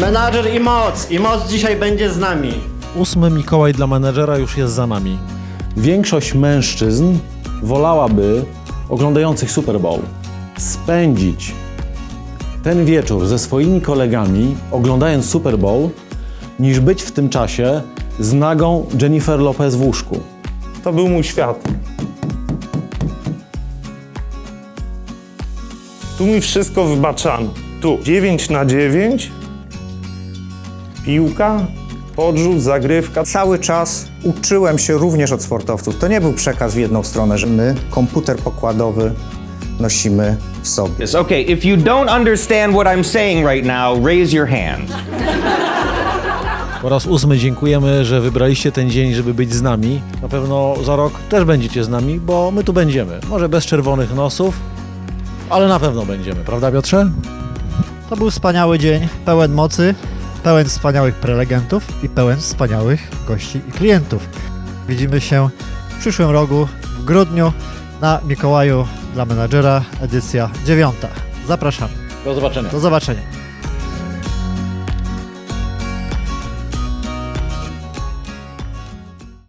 Menadżer i moc! I moc dzisiaj będzie z nami. Ósmy Mikołaj dla menedżera już jest za nami. Większość mężczyzn wolałaby oglądających Super Bowl spędzić ten wieczór ze swoimi kolegami oglądając Super Bowl, niż być w tym czasie z nagą Jennifer Lopez w łóżku. To był mój świat. Tu mi wszystko wybaczano. Tu 9 na 9, piłka, podrzut, zagrywka. Cały czas uczyłem się również od sportowców. To nie był przekaz w jedną stronę, że my komputer pokładowy nosimy w sobie. Yes, Okay, if you don't understand what I'm saying right now, raise your hand. Po raz ósmy dziękujemy, że wybraliście ten dzień, żeby być z nami. Na pewno za rok też będziecie z nami, bo my tu będziemy. Może bez czerwonych nosów, ale na pewno będziemy, prawda Piotrze? To był wspaniały dzień, pełen mocy, pełen wspaniałych prelegentów i pełen wspaniałych gości i klientów. Widzimy się w przyszłym roku, w grudniu, na Mikołaju dla menadżera, edycja dziewiąta. Zapraszamy. Do zobaczenia. Do zobaczenia.